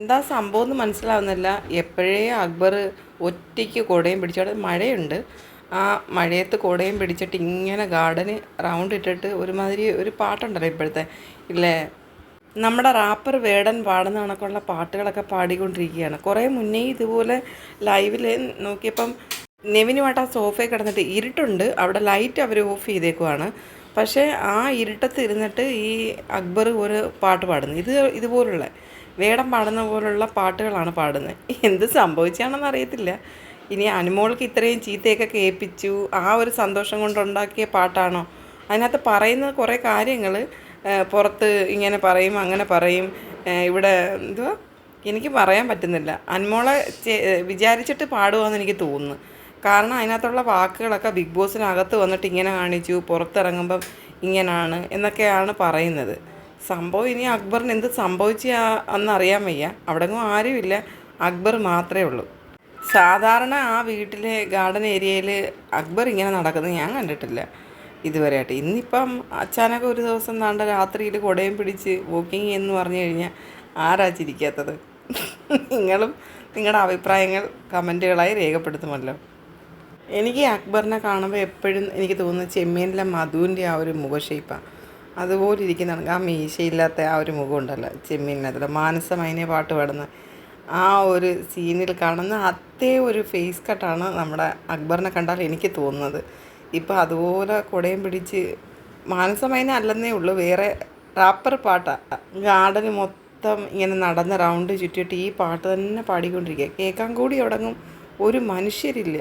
എന്താ സംഭവം എന്ന് മനസ്സിലാവുന്നില്ല. എപ്പോഴേ അക്ബർ ഒറ്റയ്ക്ക് കുടയും പിടിച്ചോടെ മഴയുണ്ട്. ആ മഴയത്ത് കുടയും പിടിച്ചിട്ട് ഇങ്ങനെ ഗാർഡന് റൗണ്ട് ഇട്ടിട്ട് ഒരുമാതിരി ഒരു പാട്ടുണ്ടല്ലോ ഇപ്പോഴത്തെ. ഇല്ലേ? നമ്മുടെ റാപ്പർ വേടൻ പാടുന്ന കണക്കുള്ള പാട്ടുകളൊക്കെ പാടിക്കൊണ്ടിരിക്കുകയാണ്. കുറേ മുന്നേ ഇതുപോലെ ലൈവിൽ നോക്കിയപ്പം നെവിനുമായിട്ട് ആ സോഫയിൽ കിടന്നിട്ട് ഇരുട്ടുണ്ട്. അവിടെ ലൈറ്റ് അവർ ഓഫ് ചെയ്തേക്കുവാണ്. പക്ഷേ ആ ഇരുട്ടത്ത് ഇരുന്നിട്ട് ഈ അക്ബർ ഒരു പാട്ട് പാടുന്നു. ഇത് ഇതുപോലുള്ള വേടം പാടുന്ന പോലുള്ള പാട്ടുകളാണ് പാടുന്നത്. എന്ത് സംഭവിച്ചാണെന്ന് അറിയത്തില്ല. ഇനി അനുമോൾക്ക് ഇത്രയും ചീത്തയൊക്കെ കേൾപ്പിച്ചു ആ ഒരു സന്തോഷം കൊണ്ടുണ്ടാക്കിയ പാട്ടാണോ? അതിനകത്ത് പറയുന്ന കുറേ കാര്യങ്ങൾ പുറത്ത് ഇങ്ങനെ പറയും അങ്ങനെ പറയും. ഇവിടെ എന്തുവാ എനിക്ക് പറയാൻ പറ്റുന്നില്ല. അനുമോളെ ചെ- വിചാരിച്ചിട്ട് പാടുവാന്ന് എനിക്ക് തോന്നുന്നു. കാരണം അതിനകത്തുള്ള വാക്കുകളൊക്കെ ബിഗ് ബോസിനകത്ത് വന്നിട്ട് ഇങ്ങനെ കാണിച്ചു പുറത്തിറങ്ങുമ്പം ഇങ്ങനാണ് എന്നൊക്കെയാണ് പറയുന്നത്. സംഭവം ഇനി അക്ബറിന് എന്ത് സംഭവിച്ച എന്നറിയാൻ വയ്യ. അവിടെങ്ങും ആരുമില്ല അക്ബർ മാത്രമേ ഉള്ളൂ. സാധാരണ ആ വീട്ടിലെ ഗാർഡൻ ഏരിയയിൽ അക്ബർ ഇങ്ങനെ നടക്കുന്നത് ഞാൻ കണ്ടിട്ടില്ല ഇതുവരെയായിട്ട്. ഇന്നിപ്പം അച്ചാനൊക്കെ ഒരു ദിവസം താണ്ട രാത്രിയിൽ കുടയും പിടിച്ച് വോക്കിംഗ് എന്ന് പറഞ്ഞു കഴിഞ്ഞാൽ ആരാ ചിരിക്കാത്തത്? നിങ്ങളും നിങ്ങളുടെ അഭിപ്രായങ്ങൾ കമന്റുകളായി രേഖപ്പെടുത്തുമല്ലോ. എനിക്ക് അക്ബറിനെ കാണുമ്പോൾ എപ്പോഴും എനിക്ക് തോന്നുന്നത് ചെമ്മീനിലെ മധുവിന്റെ ആ ഒരു മുഖ ഷേപ്പാണ് അതുപോലെ ഇരിക്കുന്നതാണ് ആ മീശയില്ലാത്ത ആ ഒരു മുഖം ഉണ്ടല്ലോ ചെമ്മീനിനകത്തുള്ള മാനസമൈനെ പാട്ട് പാടുന്ന ആ ഒരു സീനിൽ കാണുന്ന അത്തേ ഒരു ഫേസ് കട്ടാണ് നമ്മുടെ അക്ബറിനെ കണ്ടാൽ എനിക്ക് തോന്നുന്നത്. ഇപ്പം അതുപോലെ കുടയും പിടിച്ച് മാനസമൈന അല്ലെന്നേ ഉള്ളൂ. വേറെ റാപ്പർ പാട്ടാണ് ഗാർഡന് മൊത്തം ഇങ്ങനെ നടന്ന് റൗണ്ട് ചുറ്റിയിട്ട് ഈ പാട്ട് തന്നെ പാടിക്കൊണ്ടിരിക്കുക. കേൾക്കാൻ കൂടി അവിടെങ്ങും ഒരു മനുഷ്യരില്ല.